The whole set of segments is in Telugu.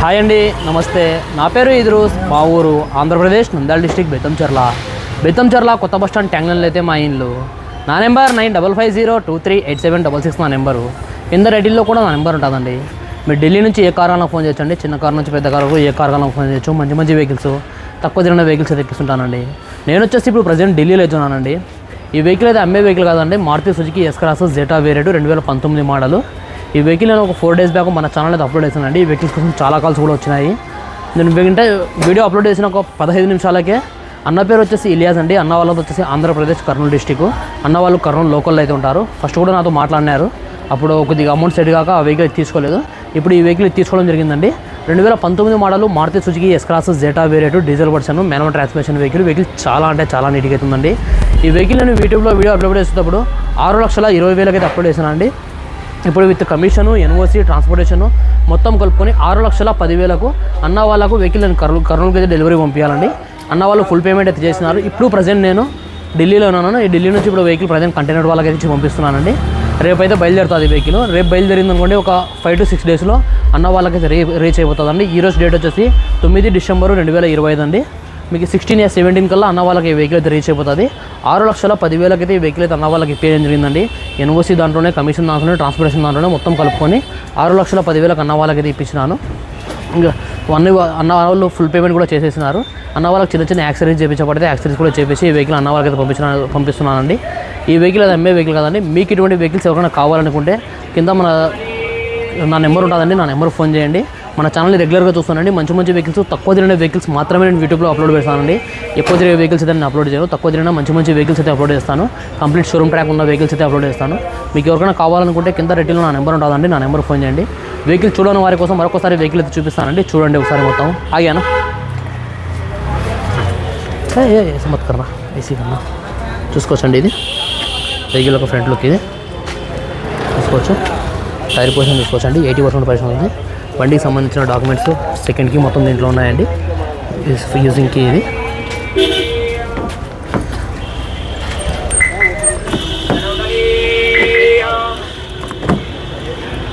హాయ్ అండి నమస్తే. నా పేరు ఇద్రూస్ మా ఊరు ఆంధ్రప్రదేశ్ నంద్యాల డిస్టిక్ బెత్తంచెర్ల. బెత్తంచెర్ల కొత్త బస్ స్టాండ్ ట్యాంగ్లన్లో అయితే మా ఇండ్లు నా number nine double five zero two three eight seven double six నా నెంబరు. కింద రెడ్డిల్లో కూడా నా నెంబర్ ఉంటుందండి. మీరు ఢిల్లీ నుంచి ఏ కార్ ఫోన్ చేయొచ్చండి చిన్న కార్ నుంచి పెద్ద కార్ వరకు ఏ కార్ ఫోన్ చేయొచ్చు మంచి మంచి వెహికల్స్ తక్కువ తిరిగిన వెహికల్స్ అయితే ఎక్కిస్తుంటానండి. నేను వచ్చేసి ఇప్పుడు ప్రజెంట్ ఢిల్లీలో వెళ్తున్నానండి ఈ వెహికల్ అయితే అమ్మే వెహికల్ కాదండి Maruti Suzuki S cross Zeta వేరేడు రెండు వేల పంతొమ్మిది మోడలు. ఈ వెహికల్ నేను ఒక ఫోర్ డేస్ బ్యాక్ మన ఛానల్ అయితే అప్లోడ్ చేశానండి ఈ వెహికల్స్ కోసం చాలా కాల్స్ కూడా వచ్చినాయి. నేను వెంటే వీడియో అప్లోడ్ చేసిన ఒక పదహైదు నిమిషాలకే అన్న పేరు వచ్చేసి ఇలియాస్ అండి. అన్న వాళ్ళది వచ్చేసి ఆంధ్రప్రదేశ్ కర్నూలు డిస్టిక్ అన్న వాళ్ళు కర్నూలు లోకల్లో అయితే ఉంటారు. ఫస్ట్ కూడా నాతో మాట్లాడినారు. అప్పుడు కొద్దిగా అమౌంట్ సెట్ కాక ఆ వెహికల్ తీసుకోలేదు. ఇప్పుడు ఈ వెహికల్ తీసుకోవడం జరిగిందండి. రెండు వేల పంతొమ్మిది model Maruti Suzuki S cross Zeta variant diesel version manual transmission vehicle vehicle చాలా అంటే చాలా నీట్గా అవుతుందండి ఈ వెహికల్ నేను యూట్యూబ్లో వీడియో అప్లోడ్ చేసేటప్పుడు ఆరు లక్షల ఇరవై వేలకైతే అప్లోడ్ చేశానండి. ఇప్పుడు విత్ కమిషను ఎన్ఓసి ట్రాన్స్పోర్టేషన్ మొత్తం కలుపుకొని ఆరు లక్షల పదివేలకు అన్న వాళ్ళకు వెహికల్ నేను కర్నూలు కర్నూలుకి అయితే డెలివరీ పంపించాలండి. అన్న వాళ్ళు ఫుల్ పేమెంట్ అయితే చేసినారు. ఇప్పుడు ప్రజెంట్ నేను ఢిల్లీలో ఉన్నాను. ఈ ఢిల్లీ నుంచి ఇప్పుడు వెహికల్ ప్రజెంట్ కంటైనర్ వాళ్ళకి అయితే ఇచ్చి పంపిస్తున్నానండి. రేపు అయితే బయలుదేరుతుంది వెహికల్. రేపు బయలుదేరింది అనుకోండి ఒక ఫైవ్ టు సిక్స్ డేస్లో అన్న వాళ్ళకి రే రీచ్ అయిపోతుందండి. ఈరోజు డేట్ వచ్చేసి తొమ్మిది డిసెంబర్ రెండు వేల ఇరవై ఐదు అండి. మీకు సిక్స్టీన్ ఇయర్స్ సెవెంటీన్ కల్లా అన్న వాళ్ళకి ఈ వెహికల్ అయితే రీచ్ అయిపోతుంది. ఆరు లక్షల పదివేలకి అయితే ఈ వెహికల్ అయితే అన్న వాళ్ళకి ఇప్పేయడం జరిగిందండి. ఎన్ఓసి దాంట్లోనే కమిషన్ దాంట్లోనే ట్రాన్స్పోర్టేషన్ దాంట్లోనే మొత్తం కలుపుకొని ఆరు లక్షల పదివేలకు అన్న వాళ్ళకి అయితే ఇప్పించినాను. ఇంకా అన్ని అన్న వాళ్ళు ఫుల్ పేమెంట్ కూడా చేసేసినారు. అన్న వాళ్ళకి చిన్న చిన్న యాక్సిడెంట్స్ చేయించబడితే యాక్సిడెంట్స్ కూడా చేపించి ఈ వెహికల్ అన్న వాళ్ళకి అయితే పంపించిన పంపిస్తున్నానండి. ఈ వెహికల్ అది అమ్మే వెహికల్ కదండి. మీకు ఇటువంటి వెహికల్స్ ఎవరైనా కావాలనుకుంటే కింద మన నా నెంబర్ ఉంటుందండి. నా నెంబర్ ఫోన్ చేయండి. మన ఛానల్ రెగ్యులర్గా చూస్తానండి. మంచి మంచి వెహికల్స్ తక్కువ తిరిగిన వెహికల్స్ మాత్రమే నేను యూట్యూబ్లో అప్లోడ్ చేస్తానండి. ఎక్కువ తిరిగే వెహికల్స్ అయితే నేను అప్లోడ్ చేయను. తక్కువ తిరిగిన మంచి మంచి వెహికల్స్ అయితే అప్లోడ్ చేస్తాను. కంప్లీట్ షోరూమ్ ట్రాక్ ఉన్న వెహికల్స్ అయితే అప్లోడ్ చేస్తాను. మీకు ఎవరికైనా కావాలనుకుంటే కింద రెడ్డిలో నా నెంబర్ ఉంటుందండి నా నెంబర్ ఫోన్ చేయండి. వెహికల్ చూడని వారి కోసం మరొకసారి వెహికల్ అయితే చూపిస్తానండి. చూడండి ఒకసారి మొత్తం. ఆగాను ఏ, మత్ ఏసీ కన్నా చూసుకోవచ్చండి ఇది. వెహికల్ ఒక ఫ్రంట్ లుక్ ఇది. చూసుకోవచ్చు. టైర్ పొజిషన్ చూసుకోవచ్చండి. ఎయిటీ పర్సెంట్ పొజిషన్ ఉంది. బండికి సంబంధించిన డాక్యుమెంట్స్ సెకండ్కి మొత్తం దీంట్లో ఉన్నాయండి. యూజింగ్కి ఇది.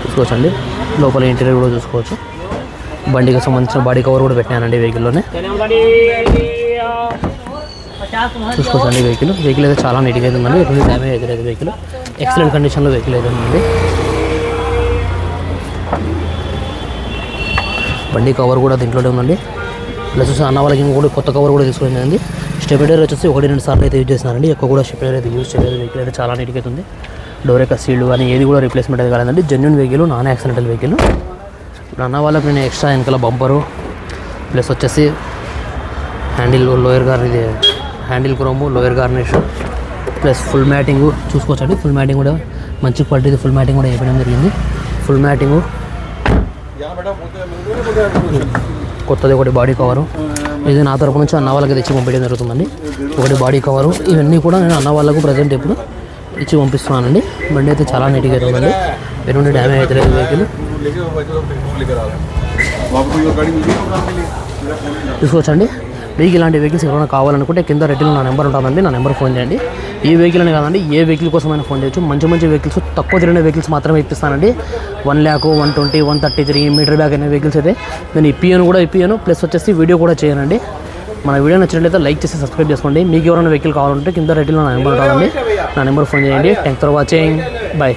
చూసుకోవచ్చండి. లోపల ఇంటీరియర్ కూడా చూసుకోవచ్చు. బండికి సంబంధించిన బాడీ కవర్ కూడా పెట్టానండి వెహికల్లోనే చూసుకోవచ్చండి వెహికల్ వెహికల్ అయితే చాలా నీట్గా అయితే ఉందండి. ఎటువంటి డ్యామేజ్ అయితే లేదు వెహికల్ ఎక్సలెంట్ కండిషన్లో వెహికల్ అయితే ఉందండి. బండి కవర్ కూడా దీంట్లోనే ఉందండి. ప్లస్ వచ్చి అన్న వాళ్ళకి కూడా కొత్త కవర్ కూడా తీసుకుని స్టెబిలైజర్ వచ్చేసి ఒకటి రెండు సార్లు అయితే యూజ్ చేస్తున్నారండి. ఎక్కువ కూడా స్టెబిలైజర్ అయితే యూజ్ చేయలేదు. వెహికల్ అయితే చాలా నీట్గా అవుతుంది డోర్ యొక్క సీల్డ్ కానీ ఏది కూడా రిప్లేస్మెంట్ అయితే కాలేదండి. Genuine vehicle non accidental vehicle ఇప్పుడు అన్న వాళ్ళకి నేను ఎక్స్ట్రా వెనకాల బంపరు ప్లస్ వచ్చేసి హ్యాండిల్ లోయర్ గార్ ఇది handle chrome lower garnish plus full matting చూసుకోవచ్చండి. ఫుల్ మ్యాటింగ్ కూడా మంచి క్వాలిటీ ఫుల్ మ్యాటింగ్ కూడా వేయడం జరిగింది. ఫుల్ మ్యాటింగు కొత్తది ఒకటి బాడీ కవరు. ఇది నా తరపు నుంచి అన్న వాళ్ళకి తెచ్చి పంపించడం జరుగుతుందండి. ఒకటి బాడీ కవరు. ఇవన్నీ కూడా నేను అన్న వాళ్ళకు ప్రజెంట్ ఇప్పుడు ఇచ్చి పంపిస్తున్నానండి. బండి అయితే చాలా నీట్గా ఉందండి. ఎటువంటి డ్యామేజ్ అయితే లేదు వెహికల్ తీసుకోవచ్చండి మీకు ఇలాంటి వెహికల్స్ ఎవరైనా కావాలనుకుంటే కింద రెడ్డిలో నా నెంబర్ ఉంటుందండి. నా నెంబర్ ఫోన్ చేయండి. ఈ వెహికల్ అని కాదండి ఏ వెహికల్ కోసమైనా ఫోన్ చేయొచ్చు. మంచి మంచి వెహికల్స్ తక్కువ తిరిగిన వెహికల్స్ మాత్రమే ఇప్పిస్తానండి. One lakh one twenty one thirty three meter bag అనే వెహికల్స్ అయితే నేను ఇప్పియను కూడా ఇప్పియను ప్లస్ వచ్చేసి వీడియో కూడా చేయనండి. మన వీడియో నచ్చినట్లయితే లైక్ చేసి సబ్స్క్రైబ్ చేసుకోండి. మీకు ఎవరైనా వెహికల్ కావాలంటే కింద రెడ్డిలో నా నెంబర్ కావాలండి నా నెంబర్ ఫోన్ చేయండి. Thanks for watching bye